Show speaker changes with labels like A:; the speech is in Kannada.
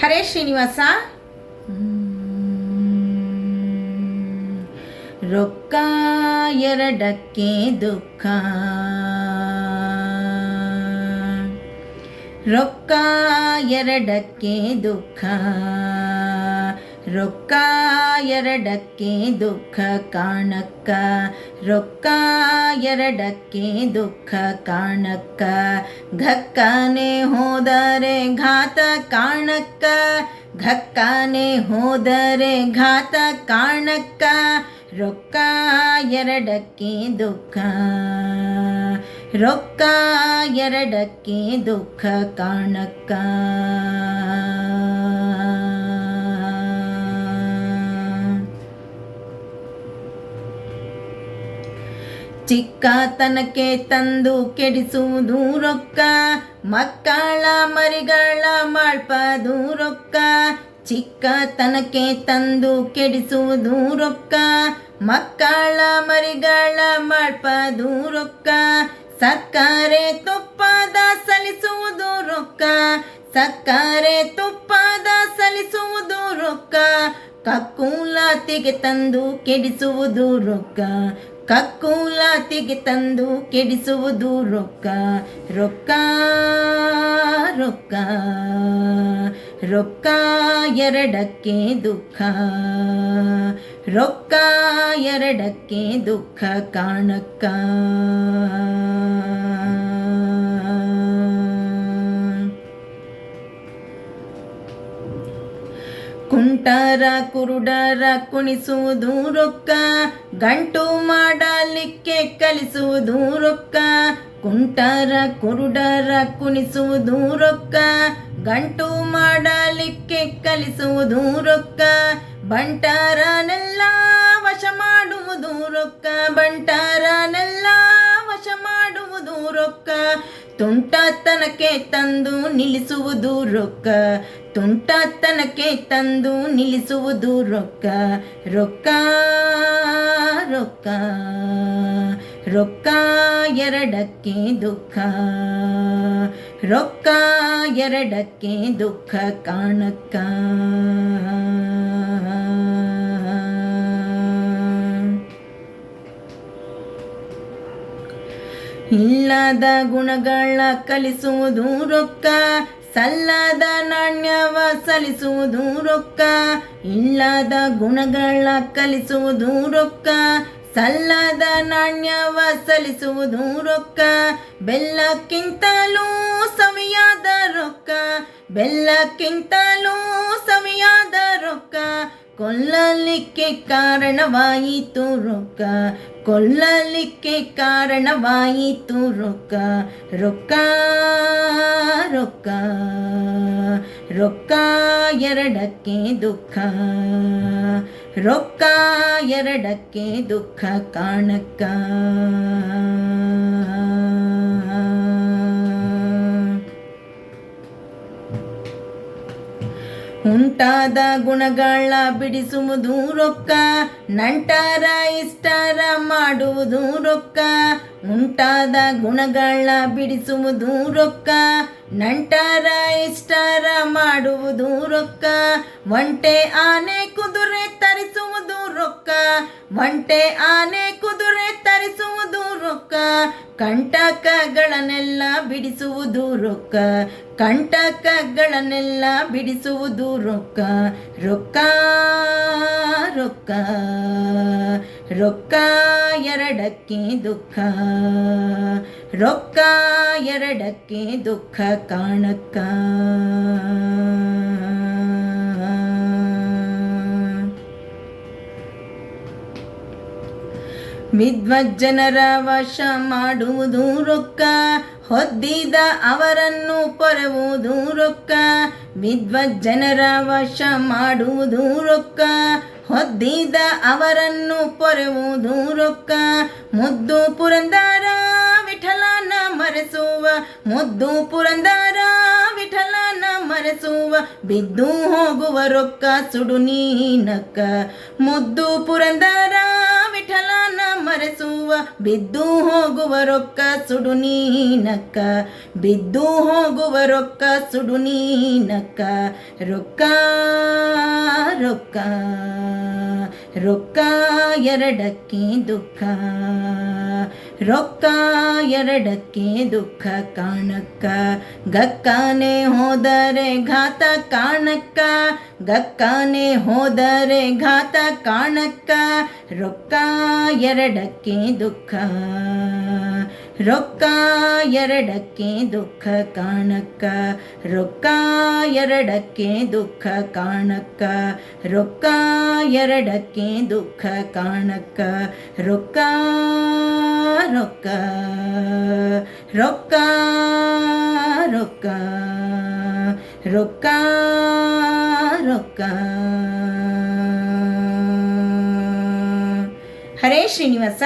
A: ಹರೇ ಶ್ರೀನಿವಾಸ. ರೊಕ್ಕ ಎರಡಕ್ಕೆ ದುಃಖ. ರೊಕ್ಕ ಎರಡಕ್ಕೆ ದುಃಖ. ರೊಕ್ಕ ಎರಡಕ್ಕೆ ದುಃಖ ಕಾಣಕ್ಕ ರೊಕ್ಕ ಎರಡಕ್ಕೆ ದುಃಖ ಕಾಣಕ್ಕ. ಘಕ್ಕನೆ ಹೋದರೆ ಘಾತ ಕಾಣಕ್ಕ, ಘಕ್ಕನೆ ಹೋದರೆ ಘಾತ ಕಾಣಕ್ಕ. ರೊಕ್ಕ ಎರಡಕ್ಕೆ ದುಃಖ ರೊಕ್ಕ ಎರಡಕ್ಕೆ ದುಃಖ ಕಾಣಕ್ಕ. ಚಿಕ್ಕತನಕ್ಕೆ ತಂದು ಕೆಡಿಸುವುದು ರೊಕ್ಕ, ಮಕ್ಕಳ ಮರಿಗಳ ಮಾಡ್ಪದು ರೊಕ್ಕ, ಚಿಕ್ಕತನಕ್ಕೆ ತಂದು ಕೆಡಿಸುವುದು ರೊಕ್ಕ, ಮಕ್ಕಳ ಮರಿಗಳ ಮಾಡ್ಪದು ರೊಕ್ಕ ಸಕ್ಕರೆ ತುಪ್ಪದ ಸಲಿಸುವುದು ರೊಕ್ಕ ಸಕ್ಕರೆ ತುಪ್ಪದ ಸಲಿಸುವುದು ರೊಕ್ಕ ಕಕ್ಕುಲಾತಿಗೆ ತಂದು ಕೆಡಿಸುವುದು ರೊಕ್ಕ. ಕಕ್ಕುಲಾತಿಗೆ ತಂದು ಕೆಡಿಸುವುದು ರೊಕ್ಕ ರೊಕ್ಕ ರೊಕ್ಕ ರೊಕ್ಕ ಎರಡಕ್ಕೆ ದುಃಖ ರೊಕ್ಕ ಎರಡಕ್ಕೆ ದುಃಖ ಕಾಣಕ್ಕ. ಕುಂಟರ ಕುರುಡರ ಕುಣಿಸುವುದು ರೊಕ್ಕ, ಗಂಟು ಮಾಡಲಿಕ್ಕೆ ಕಲಿಸುವುದು ರೊಕ್ಕ, ಕುಂಟರ ಕುರುಡರ ಕುಣಿಸುವುದು ರೊಕ್ಕ, ಗಂಟು ಮಾಡಲಿಕ್ಕೆ ಕಲಿಸುವುದು ರೊಕ್ಕ, ಬಂಟರನೆಲ್ಲ ವಶ ಮಾಡುವುದು ರೊಕ್ಕ, ಬಂಟರನೆಲ್ಲ ವಶ ಮಾಡುವುದು ರೊಕ್ಕ. ತುಂಟತನಕ್ಕೆ ತಂದು ನಿಲ್ಲಿಸುವುದು ರೊಕ್ಕ. ತುಂಟತನಕ್ಕೆ ತಂದು ನಿಲ್ಲಿಸುವುದು ರೊಕ್ಕ. ರೊಕ್ಕ ರೊಕ್ಕ ರೊಕ್ಕ ಎರಡಕ್ಕೆ ದುಃಖ. ರೊಕ್ಕ ಎರಡಕ್ಕೆ ದುಃಖ ಕಾಣಕ್ಕ. ಇಲ್ಲದ ಗುಣಗಳ ಕಲಿಸುವುದು ರೊಕ್ಕ, ಸಲ್ಲದ ನಾಣ್ಯವ ಸಲಿಸುವುದು ರೊಕ್ಕ, ಇಲ್ಲದ ಗುಣಗಳ ಕಲಿಸುವುದು ರೊಕ್ಕ, ಸಲ್ಲದ ನಾಣ್ಯವ ಸಲಿಸುವುದು ರೊಕ್ಕ, ಬೆಲ್ಲಕ್ಕಿಂತಲೂ ಸವಿಯಾದ ರೊಕ್ಕ, ಬೆಲ್ಲಕ್ಕಿಂತಲೂ ಸವಿಯಾದ ರೊಕ್ಕ ಕೊಲ್ಲಲಿಕ್ಕೆ ಕಾರಣವಾಯಿತು ರೊಕ್ಕ, ಕೊಲ್ಲಲಿಕ್ಕೆ ಕಾರಣವಾಯಿತು ರೊಕ್ಕ ರೊಕ್ಕ ರೊಕ್ಕ ರೊಕ್ಕ ಎರಡಕ್ಕೆ ದುಃಖ, ರೊಕ್ಕ ಎರಡಕ್ಕೆ ದುಃಖ ಕಾಣಕ್ಕ. ಉಂಟಾದ ಗುಣಗಳ ಬಿಡಿಸುವುದು ರೊಕ್ಕ, ನಂಟಾರ ಇಷ್ಟಾರ ಮಾಡುವುದು ರೊಕ್ಕ, ಉಂಟಾದ ಗುಣಗಳ ಬಿಡಿಸುವುದು ರೊಕ್ಕ, ನಂಟಾರ ಇಷ್ಟಾರ ಮಾಡುವುದು ರೊಕ್ಕ, ಒಂಟೆ ಆನೆ ಕುದುರೆ ತರಿಸುವುದು ರೊಕ್ಕ, ಒಂಟೆ ಆನೆ ಕುದುರೆ ತರಿಸುವುದು ರೊಕ್ಕ, ಕಂಟಕಗಳನ್ನೆಲ್ಲ ಬಿಡಿಸುವುದು ರೊಕ್ಕ, ಕಂಟಕಗಳನ್ನೆಲ್ಲ ಬಿಡಿಸುವುದು ರೊಕ್ಕ ರೊಕ್ಕ ರೊಕ್ಕ ರೊಕ್ಕ ಎರಡಕ್ಕೆ ದುಃಖ, ರೊಕ್ಕ ಎರಡಕ್ಕೆ ದುಃಖ ಕಾಣಕ್ಕ ವಿದ್ವಜ್ಜನರ ವಶ ಮಾಡುವುದು ರೊಕ್ಕ, ಹೊದ್ದಿದ ಅವರನ್ನು ಪೊರೆವುದು ರೊಕ್ಕ ವಿದ್ವಜ್ಜನರ ವಶ ಮಾಡುವುದು ರೊಕ್ಕ, ಹೊದ್ದಿದ ಅವರನ್ನು ಪೊರೆವುದು ರೊಕ್ಕ, ಮುದ್ದು ಪುರಂದರ ವಿಠಲನ ಮರೆಸುವ, ಮುದ್ದು ಪುರಂದರ ವಿಠಲನ ಮರೆಸುವ, ಬಿದ್ದು ಹೋಗುವ ರೊಕ್ಕ ಸುಡು ನೀನಕ್ಕ, ಮುದ್ದು ಪುರಂದರ ವಿಠಲನ ಮರೆಸುವ ಬಿದ್ದು ಹೋಗುವ ರೊಕ್ಕ ಸುಡು ನೀನಕ್ಕ. ಬಿದ್ದು ಹೋಗುವ ರೊಕ್ಕ ಸುಡು ನೀನಕ್ಕ. ರೊಕ್ಕ ರೊಕ್ಕ. ರೊಕ್ಕ ಎರಡಕ್ಕೆ ದುಃಖ. ರೊಕ್ಕ ಎರಡಕ್ಕೆ ದುಃಖ ಕಾಣಕ್ಕ. ಗಕ್ಕನೆ ಹೋದರೆ ಘಾತ ಕಾಣಕ್ಕ. ಗಕ್ಕನೆ ಹೋದರೆ ಘಾತ ಕಾಣಕ್ಕ. ರೊಕ್ಕ ಎರಡಕ್ಕೆ ದುಃಖ. ರೊಕ್ಕ ಎರಡಕ್ಕೆ ದುಃಖ ಕಾಣಕ್ಕ. ರೊಕ್ಕ ಎರಡಕ್ಕೆ ದುಃಖ ಕಾಣಕ್ಕ. ರೊಕ್ಕ ಎರಡಕ್ಕೆ ದುಃಖ ಕಾಣಕ್ಕ. ರೊಕ್ಕ ರೊಕ್ಕ ರೊಕ್ಕ ರೊಕ್ಕ ರೊಕ್ಕ ರೊಕ್ಕ. ಹರೇ ಶ್ರೀನಿವಾಸ.